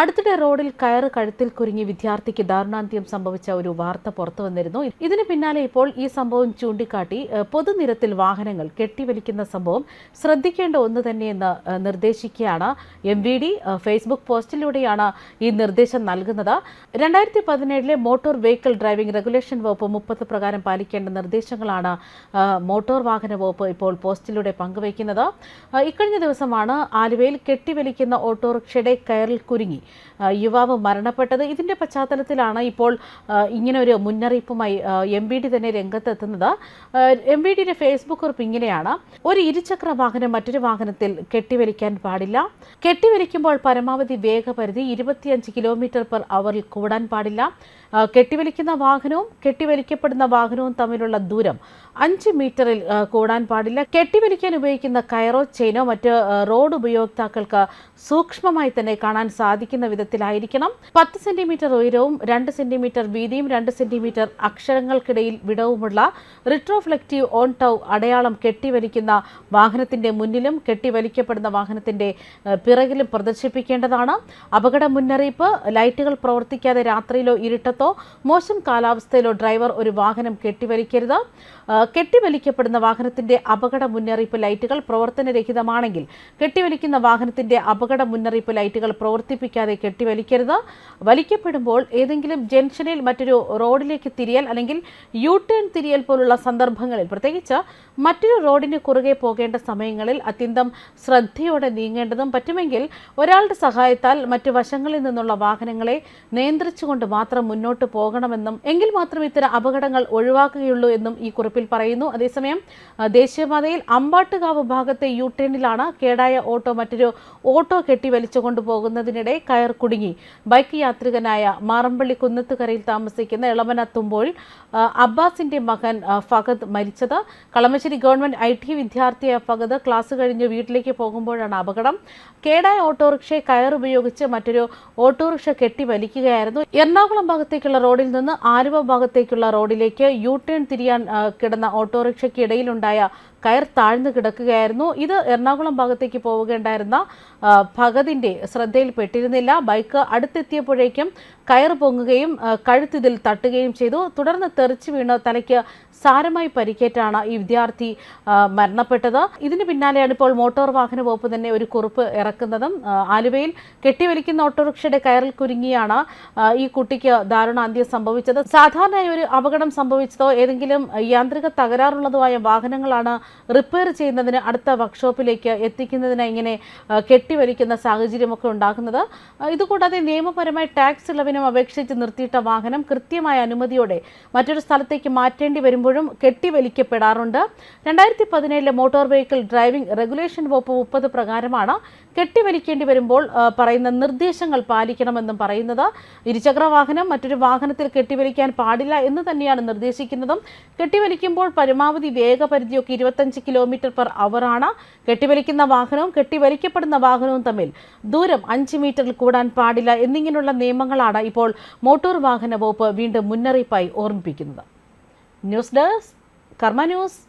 അടുത്തിടെ റോഡിൽ കയറ് കഴുത്തിൽ കുരുങ്ങി വിദ്യാർത്ഥിക്ക് ദാരുണാന്ത്യം സംഭവിച്ച ഒരു വാർത്ത പുറത്തു വന്നിരുന്നു. ഇതിന് പിന്നാലെ ഇപ്പോൾ ഈ സംഭവം ചൂണ്ടിക്കാട്ടി പൊതുനിരത്തിൽ വാഹനങ്ങൾ കെട്ടിവലിക്കുന്ന സംഭവം ശ്രദ്ധിക്കേണ്ട ഒന്ന് തന്നെയെന്ന് നിർദ്ദേശിക്കുകയാണ് എം വി ഡി ഫേസ്ബുക്ക് പോസ്റ്റിലൂടെയാണ് ഈ നിർദ്ദേശം നൽകുന്നത്. രണ്ടായിരത്തി പതിനേഴിലെ മോട്ടോർ വെഹിക്കിൾ ഡ്രൈവിംഗ് റെഗുലേഷൻ വകുപ്പ് മുപ്പത് പ്രകാരം പാലിക്കേണ്ട നിർദ്ദേശങ്ങളാണ് മോട്ടോർ വാഹന വകുപ്പ് ഇപ്പോൾ പോസ്റ്റിലൂടെ പങ്കുവയ്ക്കുന്നത്. ഇക്കഴിഞ്ഞ ദിവസമാണ് ആലുവയിൽ കെട്ടിവലിക്കുന്ന ഓട്ടോറിക്ഷയുടെ കയറിൽ കുരുങ്ങി യുവാവ് മരണപ്പെട്ടത്. ഇതിന്റെ പശ്ചാത്തലത്തിലാണ് ഇപ്പോൾ ഇങ്ങനെ ഒരു മുന്നറിയിപ്പുമായി എം ബി ഡി തന്നെ രംഗത്തെത്തുന്നത്. എം ബി ഡിയുടെ ഫേസ്ബുക്ക് കുറിപ്പ് ഇങ്ങനെയാണ്. ഒരു ഇരുചക്ര വാഹനം മറ്റൊരു വാഹനത്തിൽ കെട്ടിവലിക്കാൻ പാടില്ല. കെട്ടിവലിക്കുമ്പോൾ പരമാവധി വേഗപരിധി ഇരുപത്തിയഞ്ച് കിലോമീറ്റർ പെർ അവറിൽ കൂടാൻ പാടില്ല. കെട്ടിവലിക്കുന്ന വാഹനവും കെട്ടിവലിക്കപ്പെടുന്ന വാഹനവും തമ്മിലുള്ള ദൂരം അഞ്ച് മീറ്ററിൽ കൂടാൻ പാടില്ല. കെട്ടിവലിക്കാൻ ഉപയോഗിക്കുന്ന കയറോ ചെയിനോ മറ്റ് റോഡ് ഉപയോക്താക്കൾക്ക് സൂക്ഷ്മമായി തന്നെ കാണാൻ സാധിക്കുന്ന വിധത്തിലായിരിക്കണം. പത്ത് സെന്റിമീറ്റർ ഉയരവും രണ്ട് സെന്റിമീറ്റർ വീതിയും രണ്ട് സെന്റിമീറ്റർ അക്ഷരങ്ങൾക്കിടയിൽ വിടവുമുള്ള റിട്രോഫ്ലക്റ്റീവ് ഓൺ ടൗ അടയാളം കെട്ടിവലിക്കുന്ന വാഹനത്തിന്റെ മുന്നിലും കെട്ടിവലിക്കപ്പെടുന്ന വാഹനത്തിന്റെ പിറകിലും പ്രദർശിപ്പിക്കേണ്ടതാണ്. അപകട മുന്നറിയിപ്പ് ലൈറ്റുകൾ പ്രവർത്തിക്കാതെ രാത്രിയിലോ ഇരുട്ടത്തോ മോശം കാലാവസ്ഥയിലോ ഡ്രൈവർ ഒരു വാഹനം കെട്ടിവലിക്കരുത്. കെട്ടിവലിക്കപ്പെടുന്ന വാഹനത്തിന്റെ അപകട മുന്നറിയിപ്പ് ലൈറ്റുകൾ പ്രവർത്തനരഹിതമാണെങ്കിൽ കെട്ടിവലിക്കുന്ന വാഹനത്തിന്റെ അപകട മുന്നറിയിപ്പ് ലൈറ്റുകൾ പ്രവർത്തിപ്പിക്കാതെ കെട്ടിവലിക്കരുത്. വലിക്കപ്പെടുമ്പോൾ ഏതെങ്കിലും ജംഗ്ഷനിൽ മറ്റൊരു റോഡിലേക്ക് തിരിയൽ അല്ലെങ്കിൽ യു ടേൺ തിരിയൽ പോലുള്ള സന്ദർഭങ്ങളിൽ പ്രത്യേകിച്ച് മറ്റൊരു റോഡിന് കുറുകെ പോകേണ്ട സമയങ്ങളിൽ അത്യന്തം ശ്രദ്ധയോടെ നീങ്ങേണ്ടതും പറ്റുമെങ്കിൽ ഒരാളുടെ സഹായത്താൽ മറ്റു വശങ്ങളിൽ നിന്നുള്ള വാഹനങ്ങളെ നിയന്ത്രിച്ചുകൊണ്ട് മാത്രം മുന്നോട്ട് പോകണമെന്നും എങ്കിൽ മാത്രം ഇത്തരം അപകടങ്ങൾ ഒഴിവാക്കുകയുള്ളൂ എന്നും ഈ കുറിപ്പിൽ പറയുന്നു. അതേസമയം ദേശീയപാതയിൽ അമ്പാട്ടുകാവ് ഭാഗത്തെ യു ടേണിലാണ് കേടായ ഓട്ടോ മറ്റൊരു ഓട്ടോ കെട്ടി പോകുന്നതിനിടെ കയർ കുടുങ്ങി. ബൈക്ക് യാത്രികനായ മാറമ്പള്ളി കുന്നത്തുകരയിൽ താമസിക്കുന്ന ഇളമന തുമ്പോൾ അബ്ബാസിന്റെ മകൻ ഫഹദ് മരിച്ചത്. കളമശ്ശേരി ഗവൺമെന്റ് ഐ ടി വിദ്യാർത്ഥിയായ ഫഹദ് ക്ലാസ് കഴിഞ്ഞ് വീട്ടിലേക്ക് പോകുമ്പോഴാണ് അപകടം. കേടായ ഓട്ടോറിക്ഷയെ കയർ ഉപയോഗിച്ച് മറ്റൊരു ഓട്ടോറിക്ഷ കെട്ടി വലിക്കുകയായിരുന്നു. എറണാകുളം ഭാഗത്തേക്കുള്ള റോഡിൽ നിന്ന് ആലുവ ഭാഗത്തേക്കുള്ള റോഡിലേക്ക് യു ടേൺ തിരിയാൻ കിടന്ന ഓട്ടോറിക്ഷയ്ക്ക് ഇടയിലുണ്ടായ കയർ താഴ്ന്നു കിടക്കുകയായിരുന്നു. ഇത് എറണാകുളം ഭാഗത്തേക്ക് പോവുകയുണ്ടായിരുന്ന ഭഗതിന്റെ ഭഗതിന്റെ ശ്രദ്ധയിൽപ്പെട്ടിരുന്നില്ല ബൈക്ക് അടുത്തെത്തിയപ്പോഴേക്കും കയർ പൊങ്ങുകയും കഴുത്തിതിൽ തട്ടുകയും ചെയ്തു. തുടർന്ന് തെറിച്ചു വീണ് തലയ്ക്ക് സാരമായി പരിക്കേറ്റാണ് ഈ വിദ്യാർത്ഥി മരണപ്പെട്ടത്. ഇതിന് പിന്നാലെയാണ് ഇപ്പോൾ മോട്ടോർ വാഹന വകുപ്പ് തന്നെ ഒരു കുറിപ്പ് ഇറക്കുന്നതും. ആലുവയിൽ കെട്ടിവലിക്കുന്ന ഓട്ടോറിക്ഷയുടെ കയറിൽ കുരുങ്ങിയാണ് ഈ കുട്ടിക്ക് ദാരുണ അന്ത്യം സംഭവിച്ചത്. സാധാരണയായി ഒരു അപകടം സംഭവിച്ചതോ ഏതെങ്കിലും യാന്ത്രിക തകരാറുള്ളതുമായ വാഹനങ്ങളാണ് റിപ്പയർ ചെയ്യുന്നതിന് അടുത്ത വർക്ക്ഷോപ്പിലേക്ക് എത്തിക്കുന്നതിന് ഇങ്ങനെ കെട്ടിവലിക്കുന്ന സാഹചര്യമൊക്കെ ഉണ്ടാകുന്നത് ഇതുകൂടാതെ നിയമപരമായി ടാക്സ് ഇളവിനും അപേക്ഷിച്ച് നിർത്തിയിട്ട വാഹനം കൃത്യമായ അനുമതിയോടെ മറ്റൊരു സ്ഥലത്തേക്ക് മാറ്റേണ്ടി വരുമ്പോഴും കെട്ടിവലിക്കപ്പെടാറുണ്ട്. രണ്ടായിരത്തി പതിനേഴിലെ മോട്ടോർ വെഹിക്കിൾ ഡ്രൈവിംഗ് റെഗുലേഷൻ വകുപ്പ് മുപ്പത് പ്രകാരമാണ് കെട്ടിവലിക്കേണ്ടി വരുമ്പോൾ പറയുന്ന നിർദ്ദേശങ്ങൾ പാലിക്കണമെന്നും പറയുന്നത്. ഇരുചക്ര വാഹനം മറ്റൊരു വാഹനത്തിൽ കെട്ടിവലിക്കാൻ പാടില്ല എന്ന് തന്നെയാണ് നിർദ്ദേശിക്കുന്നതും. കെട്ടിവലിക്കുമ്പോൾ പരമാവധി വേഗപരിധിയൊക്കെ ഇരുപത്തഞ്ച് കിലോമീറ്റർ പെർ അവറാണ് കെട്ടിവലിക്കുന്ന വാഹനവും കെട്ടിവലിക്കപ്പെടുന്ന വാഹനവും തമ്മിൽ ദൂരം അഞ്ച് മീറ്ററിൽ കൂടാൻ പാടില്ല എന്നിങ്ങനെയുള്ള നിയമങ്ങളാണ് ഇപ്പോൾ മോട്ടോർ വാഹന വകുപ്പ് വീണ്ടും മുന്നറിയിപ്പായി ഓർമ്മിപ്പിക്കുന്നത്. News desk Karma news.